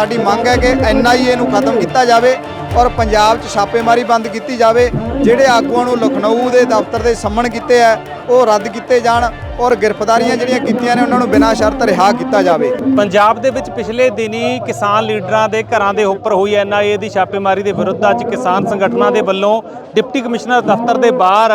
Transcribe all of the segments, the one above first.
ਸਾਡੀ ਮੰਗ ਹੈ ਕਿ ਐਨਆਈਏ ਨੂੰ ਖਤਮ ਕੀਤਾ ਜਾਵੇ ਔਰ ਪੰਜਾਬ 'ਚ ਛਾਪੇਮਾਰੀ ਬੰਦ ਕੀਤੀ ਜਾਵੇ। ਜਿਹੜੇ ਆਗੂਆਂ ਨੂੰ ਲਖਨਊ ਦੇ ਦਫ਼ਤਰ ਦੇ ਸੰਮਣ ਕੀਤੇ ਆ, ਉਹ ਰੱਦ ਕੀਤੇ ਜਾਣ ਔਰ ਗ੍ਰਿਫਤਾਰੀਆਂ ਜਿਹੜੀਆਂ ਕੀਤੀਆਂ ਨੇ, ਉਹਨਾਂ ਨੂੰ ਬਿਨਾਂ ਸ਼ਰਤ ਰਿਹਾ ਕੀਤਾ ਜਾਵੇ। ਪੰਜਾਬ ਦੇ ਵਿੱਚ ਪਿਛਲੇ ਦਿਨੀ ਕਿਸਾਨ ਲੀਡਰਾਂ ਦੇ ਘਰਾਂ ਦੇ ਉੱਪਰ ਹੋਈ ਐਨਆਈਏ ਦੀ ਛਾਪੇਮਾਰੀ ਦੇ ਵਿਰੁੱਧ ਅੱਜ ਕਿਸਾਨ ਸੰਗਠਨਾਂ ਦੇ ਵੱਲੋਂ ਡਿਪਟੀ ਕਮਿਸ਼ਨਰ ਦਫ਼ਤਰ ਦੇ ਬਾਹਰ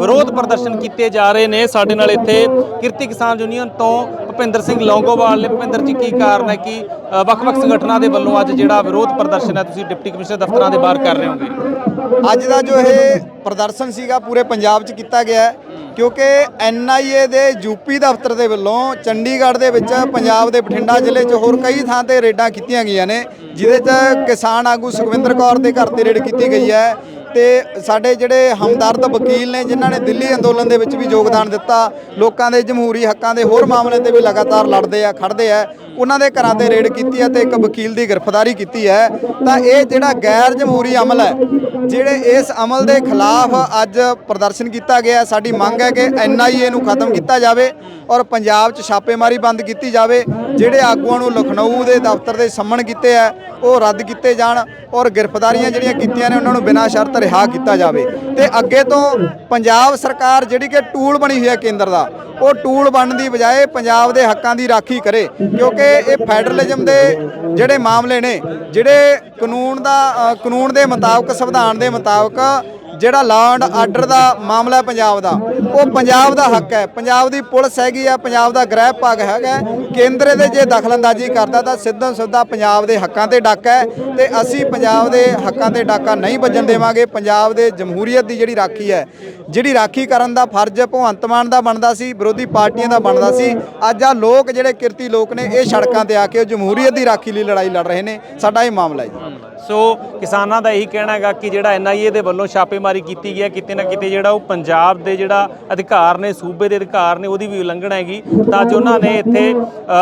ਵਿਰੋਧ ਪ੍ਰਦਰਸ਼ਨ ਕੀਤੇ ਜਾ ਰਹੇ ਨੇ। ਸਾਡੇ ਨਾਲ ਇੱਥੇ ਕਿਰਤੀ ਕਿਸਾਨ ਯੂਨੀਅਨ ਤੋਂ ਭੁਪਿੰਦਰ ਸਿੰਘ ਲੌਂਗੋਵਾਲ ਨੇ। ਭੁਪਿੰਦਰ ਜੀ, ਕੀ ਕਾਰਨ ਹੈ ਕਿ ਵੱਖ-ਵੱਖ ਸੰਗਠਨਾਂ ਦੇ ਵੱਲੋਂ ਅੱਜ ਜਿਹੜਾ ਵਿਰੋਧ ਪ੍ਰਦਰਸ਼ਨ ਹੈ, ਤੁਸੀਂ ਡਿਪਟੀ ਕਮਿਸ਼ਨਰ ਦਫ਼ਤਰਾਂ ਦੇ ਬਾਹਰ ਕਰ ਰਹੇ ਹੋਗੇ? ਅੱਜ ਦਾ ਜੋ ਇਹ ਪ੍ਰਦਰਸ਼ਨ ਸੀਗਾ, ਪੂਰੇ ਪੰਜਾਬ 'ਚ ਕੀਤਾ ਗਿਆ ਹੈ। ਕਿਉਂਕਿ ਐਨਆਈਏ ਦੇ ਯੂਪੀ ਦਫ਼ਤਰ ਦੇ ਵੱਲੋਂ ਚੰਡੀਗੜ੍ਹ ਦੇ ਵਿੱਚ ਪੰਜਾਬ ਦੇ ਬਠਿੰਡਾ ਜ਼ਿਲ੍ਹੇ 'ਚ ਹੋਰ ਕਈ ਥਾਂ ਤੇ ਰੇਡਾਂ ਕੀਤੀਆਂ ਗਈਆਂ ਨੇ, ਜਿਹਦੇ 'ਚ ਕਿਸਾਨ ਆਗੂ ਸੁਖਵਿੰਦਰ ਕੌਰ ਦੇ ਘਰ ਤੇ ਰੇਡ ਕੀਤੀ ਗਈ ਹੈ। ਤੇ ਸਾਡੇ ਜਿਹੜੇ ਹਮਦਰਦ ਵਕੀਲ ਨੇ, ਜਿਨ੍ਹਾਂ ਨੇ ਦਿੱਲੀ ਅੰਦੋਲਨ ਦੇ ਵਿੱਚ ਵੀ ਯੋਗਦਾਨ ਦਿੱਤਾ, ਲੋਕਾਂ ਦੇ ਜਮਹੂਰੀ ਹੱਕਾਂ ਦੇ ਹੋਰ ਮਾਮਲੇ ਤੇ ਵੀ ਲਗਾਤਾਰ ਲੜਦੇ ਆ, ਖੜਦੇ ਆ, ਉਹਨਾਂ ਦੇ ਘਰਾਂ ਤੇ ਰੇਡ ਕੀਤੀ ਹੈ ਤੇ ਇੱਕ ਵਕੀਲ ਦੀ ਗ੍ਰਿਫਤਾਰੀ ਕੀਤੀ ਹੈ ਤਾਂ ਇਹ ਜਿਹੜਾ ਗੈਰ ਜਮਹੂਰੀ ਅਮਲ ਹੈ, ਜਿਹੜੇ ਇਸ ਅਮਲ ਦੇ ਖਿਲਾਫ ਅੱਜ ਪ੍ਰਦਰਸ਼ਨ ਕੀਤਾ ਗਿਆ, ਸਾਡੀ ਮੰਗ ਹੈ ਕਿ ਐਨਆਈਏ ਨੂੰ ਖਤਮ ਕੀਤਾ ਜਾਵੇ। ਔਰ ਪੰਜਾਬ 'ਚ ਛਾਪੇਮਾਰੀ ਬੰਦ ਕੀਤੀ ਜਾਵੇ, ਜਿਹੜੇ ਆਗੂਆਂ ਨੂੰ ਲਖਨਊ ਦੇ ਦਫ਼ਤਰ ਦੇ ਸੰਮਣ ਕੀਤੇ ਆ, ਉਹ ਰੱਦ ਕੀਤੇ ਜਾਣ ਔਰ ਗ੍ਰਿਫਤਾਰੀਆਂ ਜਿਹੜੀਆਂ ਕੀਤੀਆਂ ਨੇ, ਉਹਨਾਂ ਨੂੰ ਬਿਨਾਂ ਸ਼ਰਤ ਰਿਹਾ ਕੀਤਾ ਜਾਵੇ। ਤੇ ਅੱਗੇ ਤੋਂ ਪੰਜਾਬ ਸਰਕਾਰ ਜਿਹੜੀ ਕਿ ਟੂਲ ਬਣੀ ਹੋਈ ਹੈ ਕੇਂਦਰ ਦਾ, ਉਹ ਟੂਲ ਬਣਨ ਦੀ ਬਜਾਏ ਪੰਜਾਬ ਦੇ ਹੱਕਾਂ ਦੀ ਰਾਖੀ ਕਰੇ, ਕਿਉਂਕਿ ਇਹ ਫੈਡਰਲਿਜ਼ਮ ਦੇ ਜਿਹੜੇ ਮਾਮਲੇ ਨੇ, ਜਿਹੜੇ ਕਾਨੂੰਨ ਦਾ ਕਾਨੂੰਨ ਦੇ ਮੁਤਾਬਕ, ਸੰਵਿਧਾਨ ਦੇ ਮੁਤਾਬਕ ਜਿਹੜਾ ਲਾਅ ਐਂਡ ਆਰਡਰ ਦਾ ਮਾਮਲਾ ਹੈ ਪੰਜਾਬ ਦਾ, ਉਹ ਪੰਜਾਬ ਦਾ ਹੱਕ ਹੈ। ਪੰਜਾਬ ਦੀ ਪੁਲਿਸ ਹੈਗੀ ਆ, ਪੰਜਾਬ ਦਾ ਗ੍ਰਹਿ ਭਾਗ ਹੈਗਾ ਕੇਂਦਰ ਦੇ ਜੇ ਦਖਲਅੰਦਾਜ਼ੀ ਕਰਦਾ ਤਾਂ ਸਿੱਧਾ ਸਿੱਧਾ ਪੰਜਾਬ ਦੇ ਹੱਕਾਂ ਤੇ ਡਾਕਾ ਹੈ ਤੇ ਅਸੀਂ ਪੰਜਾਬ ਦੇ ਹੱਕਾਂ ਤੇ ਡਾਕਾ ਨਹੀਂ ਵੱਜਣ ਦੇਵਾਂਗੇ। ਪੰਜਾਬ ਦੇ ਜਮਹੂਰੀਅਤ ਦੀ ਜਿਹੜੀ ਰਾਖੀ ਹੈ, ਜਿਹੜੀ ਰਾਖੀ ਕਰਨ ਦਾ ਫਰਜ਼ ਭਗਵੰਤ ਮਾਨ ਦਾ ਬਣਦਾ ਸੀ, ਵਿਰੋਧੀ ਪਾਰਟੀਆਂ ਦਾ ਬਣਦਾ ਸੀ, ਅੱਜ ਆ ਲੋਕ ਜਿਹੜੇ ਕਿਰਤੀ ਲੋਕ ਨੇ, ਇਹ ਸੜਕਾਂ ਤੇ ਆ ਕੇ ਉਹ ਜਮਹੂਰੀਅਤ ਦੀ ਰਾਖੀ ਲਈ ਲੜਾਈ ਲੜ ਰਹੇ ਨੇ। ਸਾਡਾ ਇਹ ਮਾਮਲਾ ਹੈ ਜੀ। ਸੋ ਕਿਸਾਨਾਂ ਦਾ ਇਹੀ ਕਹਿਣਾ ਹੈਗਾ ਕਿ ਜਿਹੜਾ ਐਨਆਈਏ ਦੇ ਵੱਲੋਂ ਛਾਪੇਮਾਰੀ ਕੀਤੀ ਗਈ ਹੈ, ਕਿਤੇ ਨਾ ਕਿਤੇ ਜਿਹੜਾ ਉਹ ਪੰਜਾਬ ਦੇ ਜਿਹੜਾ ਅਧਿਕਾਰ ਨੇ, ਸੂਬੇ ਦੇ ਅਧਿਕਾਰ ਨੇ, ਉਹਦੀ ਵੀ ਉਲੰਘਣਾ ਹੈਗੀ। ਤਾਂ ਅੱਜ ਉਹਨਾਂ ਨੇ ਇੱਥੇ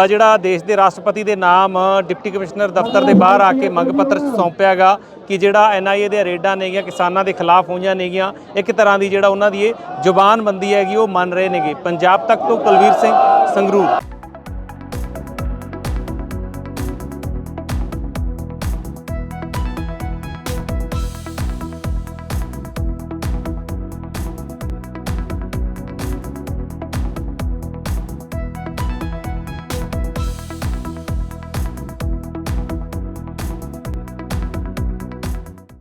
ਜਿਹੜਾ ਦੇਸ਼ ਦੇ ਰਾਸ਼ਟਰਪਤੀ ਦੇ ਨਾਮ, ਡਿਪਟੀ ਕਮਿਸ਼ਨਰ ਦਫ਼ਤਰ ਦੇ ਬਾਹਰ ਆ ਕੇ ਮੰਗ ਪੱਤਰ ਸੌਂਪਿਆਗਾ ਕਿ ਜਿਹੜਾ ਐਨਆਈਏ ਦੇ ਰੇਡਾਂ ਨੇਗੀਆਂ, ਕਿਸਾਨਾਂ ਦੇ ਖਿਲਾਫ ਹੋਈਆਂ ਨੇਗੀਆਂ, ਇੱਕ ਤਰ੍ਹਾਂ ਦੀ ਜਿਹੜਾ ਉਹਨਾਂ ਦੀ ਇਹ ਜ਼ੁਬਾਨਬੰਦੀ ਹੈਗੀ, ਉਹ ਮੰਨ ਰਹੇ ਨੇਗੇ। ਪੰਜਾਬ ਤੱਕ ਤੋਂ ਕੁਲਵੀਰ ਸਿੰਘ ਸੰਗਰੂਰ।